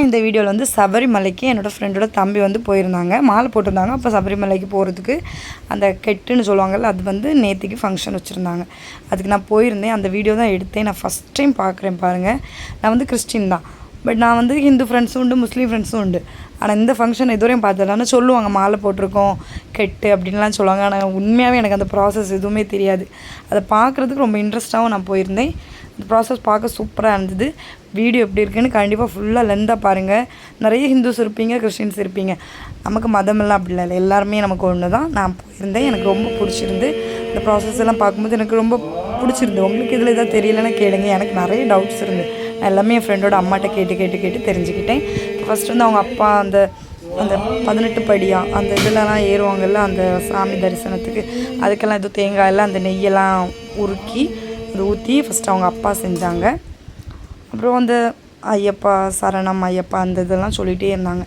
நான் இந்த வீடியோவில் வந்து சபரிமலைக்கு என்னோடய ஃப்ரெண்டோட தம்பி வந்து போயிருந்தாங்க. மாலை போட்டிருந்தாங்க. அப்போ சபரிமலைக்கு போகிறதுக்கு அந்த கெட்டுன்னு சொல்லுவாங்கள்ல அது வந்து நேற்றுக்கு ஃபங்க்ஷன் வச்சுருந்தாங்க. அதுக்கு நான் போயிருந்தேன். அந்த வீடியோ தான் எடுத்தேன். நான் ஃபஸ்ட் டைம் பார்க்குறேன் பாருங்கள் நான் வந்து கிறிஸ்டின் தான். பட் நான் வந்து ஹிந்து ஃப்ரெண்ட்ஸும் உண்டு முஸ்லீம் ஃப்ரெண்ட்ஸும் உண்டு. ஆனால் இந்த ஃபங்க்ஷன் இதுவரையும் பார்த்ததில்ல சொல்லுவாங்க மாலை போட்டிருக்கோம் கெட்டு அப்படின்லாம் சொல்லுவாங்க. ஆனால் உண்மையாகவே எனக்கு அந்த ப்ராசஸ் எதுவுமே தெரியாது. அதை பார்க்குறதுக்கு ரொம்ப இன்ட்ரெஸ்ட்டாகவும் நான் போயிருந்தேன். ப்ராசஸ் பார்க்க சூப்பராக இருந்தது. வீடியோ எப்படி இருக்குன்னு கண்டிப்பாக ஃபுல்லாக லெந்தாக பாருங்கள் நிறைய ஹிந்துஸ் இருப்பீங்க கிறிஸ்டின்ஸ் இருப்பீங்க. நமக்கு மதமெல்லாம் அப்படி இல்லை. எல்லாருமே நமக்கு ஒன்று தான் நான் போயிருந்தேன். எனக்கு ரொம்ப பிடிச்சிருந்து இந்த ப்ராசஸ் எல்லாம் பார்க்கும்போது எனக்கு ரொம்ப பிடிச்சிருந்து. உங்களுக்கு இதில் எதாவது தெரியலன்னா கேளுங்க. எனக்கு நிறைய டவுட்ஸ் இருந்து. நான் எல்லாமே என் ஃப்ரெண்டோட அம்மாட்ட கேட்டு கேட்டு கேட்டு தெரிஞ்சுக்கிட்டேன். ஃபஸ்ட் வந்து அவங்க அப்பா அந்த அந்த பதினெட்டு படியாக அந்த இதுலலாம் ஏறுவாங்கல்ல அந்த சாமி தரிசனத்துக்கு. அதுக்கெல்லாம் எதுவும் தேங்காயெல்லாம் அந்த நெய்யெல்லாம் உருக்கி அதை ஊற்றி ஃபஸ்ட்டு அவங்க அப்பா செஞ்சாங்க. அப்புறம் அந்த ஐயப்பா சரணம் ஐயப்பா அந்த இதெல்லாம் சொல்லிகிட்டே இருந்தாங்க.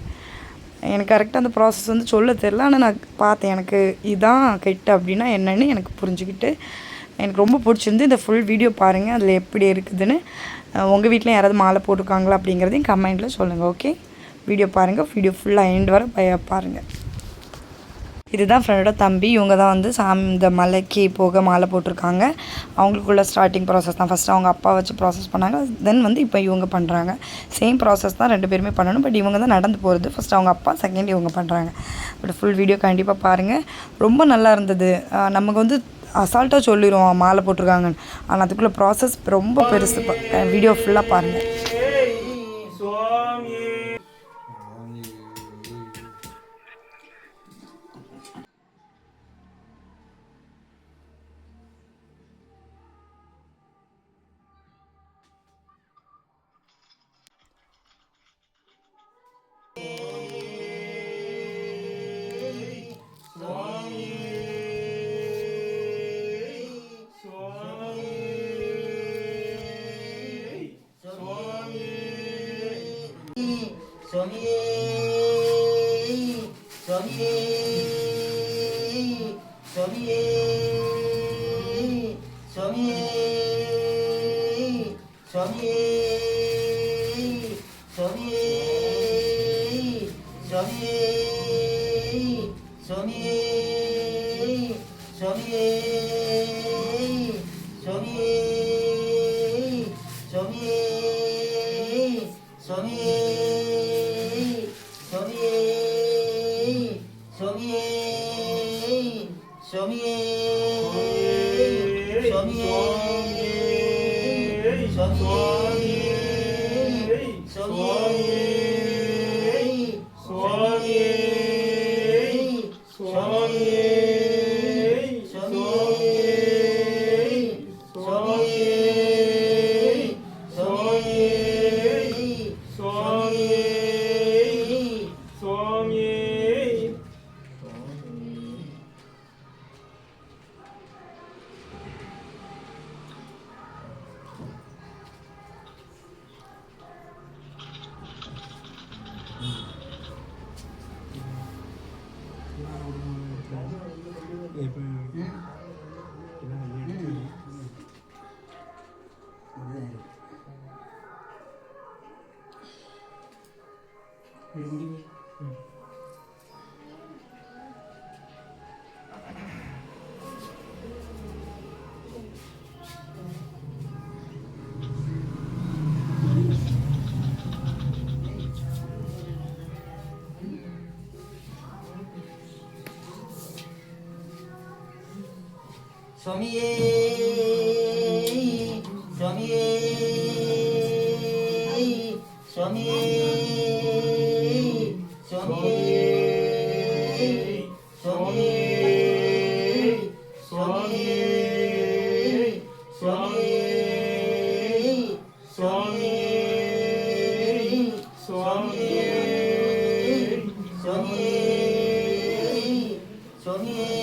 எனக்கு கரெக்டாக அந்த ப்ராசஸ் வந்து சொல்ல தெரில ஆனால் நான் பார்த்தேன் எனக்கு இதான் கெட்டு அப்படின்னா என்னன்னு எனக்கு புரிஞ்சுக்கிட்டு எனக்கு ரொம்ப பிடிச்சிருந்து இந்த ஃபுல் வீடியோ பாருங்கள் அதில் எப்படி இருக்குதுன்னு உங்கள் வீட்டில் யாராவது மாலை போட்டிருக்காங்களா அப்படிங்கிறதையும் கமெண்ட்டில் சொல்லுங்கள் ஓகே வீடியோ பாருங்கள் வீடியோ ஃபுல்லாக எண்ட் வர பய பாருங்கள் இதுதான் ஃப்ரெண்டோட தம்பி. இவங்க தான் வந்து சாமி இந்த மலைக்கு போக மாலை போட்டிருக்காங்க. அவங்களுக்குள்ள ஸ்டார்டிங் ப்ராசஸ் தான். ஃபஸ்ட்டு அவங்க அப்பா வச்சு ப்ராசஸ் பண்ணாங்க. தென் வந்து இப்போ இவங்க பண்ணுறாங்க சேம் ப்ராசஸ் தான் ரெண்டு பேருமே பண்ணணும். பட் இவங்க தான் நடந்து போகிறது ஃபஸ்ட் அவங்க அப்பா செகண்ட் இவங்க பண்ணுறாங்க பட் ஃபுல் வீடியோ கண்டிப்பாக பாருங்கள் ரொம்ப நல்லா இருந்தது. நமக்கு வந்து அசால்ட்டாக சொல்லிடுவோம் மாலை போட்டிருக்காங்கன்னு. ஆனால் அதுக்குள்ளே ப்ராசஸ் ரொம்ப பெருசு. வீடியோ ஃபுல்லாக பாருங்கள் স্বামী রে স্বামী রে স্বামী রে স্বামী রে স্বামী রে স্বামী রে 스와미 스와미 스와미 스와미 스와미 스와미 সোমিয়ে সোমিয়ে সোমিয়ে সোমিয়ে Sonier, Sonier, Sonier.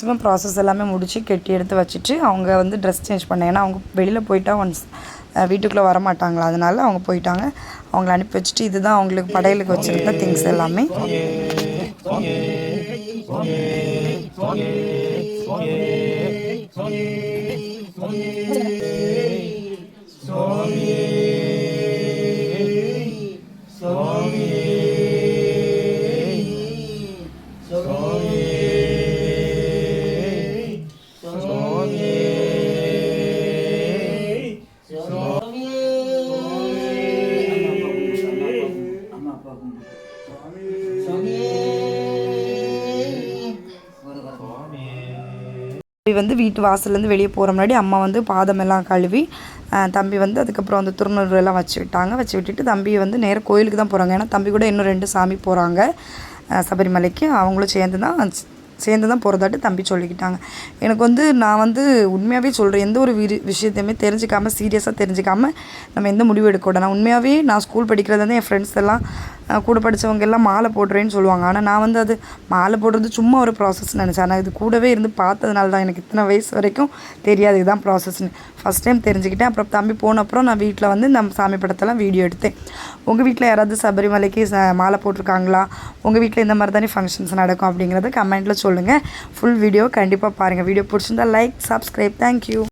Maximum process எல்லாமே முடித்து கெட்டி எடுத்து வச்சுட்டு அவங்க வந்து ட்ரெஸ் சேஞ்ச் பண்ணேன் ஏன்னா அவங்க வெளியில் போயிட்டா ஒன்ஸ் வீட்டுக்குள்ளே வர மாட்டாங்களா அதனால அவங்க போயிட்டாங்க. அவங்கள அனுப்பி வச்சுட்டு இதுதான் அவங்களுக்கு படையலுக்கு வச்சுருந்த திங்ஸ் எல்லாமே. தம்பி வந்து வீட்டு வாசல்லேருந்து வெளியே போகிற முன்னாடி அம்மா வந்து பாதமெல்லாம் கழுவி தம்பி வந்து அதுக்கப்புறம் அந்த திருநூறு எல்லாம் வச்சு விட்டாங்க. வச்சு விட்டுட்டு தம்பி வந்து நேராக கோயிலுக்கு தான் போகிறாங்க ஏன்னா தம்பி கூட இன்னும் ரெண்டு சாமி போகிறாங்க சபரிமலைக்கு. அவங்களும் சேர்ந்து தான் சேர்ந்து தான் போகிறதாட்டு தம்பி சொல்லிக்கிட்டாங்க. எனக்கு வந்து நான் வந்து உண்மையாகவே சொல்கிறேன் எந்த ஒரு விரி விஷயத்தையுமே தெரிஞ்சுக்காம சீரியஸாக தெரிஞ்சிக்காமல் நம்ம எந்த முடிவு எடுக்கக்கூடாது நான் உண்மையாகவே நான் ஸ்கூல் படிக்கிறது வந்து என் ஃப்ரெண்ட்ஸ் எல்லாம் கூட படித்தவங்க எல்லாம் மாலை போடுறேன்னு சொல்லுவாங்க. ஆனால் நான் வந்து அது மாலை போடுறது சும்மா ஒரு ப்ராசஸ் நினச்சேன். ஆனால் இது கூடவே இருந்து பார்த்ததுனால தான் எனக்கு இத்தனை வயசு வரைக்கும் தெரியாது இதுதான் ப்ராசஸ்னு ஃபஸ்ட் டைம் தெரிஞ்சுக்கிட்டேன். அப்புறம் தம்பி போன அப்புறம் நான் வீட்டில் வந்து நம்ம சாமி படத்தெல்லாம் வீடியோ எடுத்தேன். உங்கள் வீட்டில் யாராவது சபரிமலைக்கு ச- மாலை போட்டிருக்காங்களா? உங்கள் வீட்டில் இந்த மாதிரி தானே ஃபங்க்ஷன்ஸ் நடக்கும் அப்படிங்கிறத கமெண்ட்டில் சொல்லுங்கள் ஃபுல் வீடியோ கண்டிப்பாக பாருங்கள் வீடியோ பிடிச்சிருந்தா லைக் சப்ஸ்கிரைப் தேங்க்யூ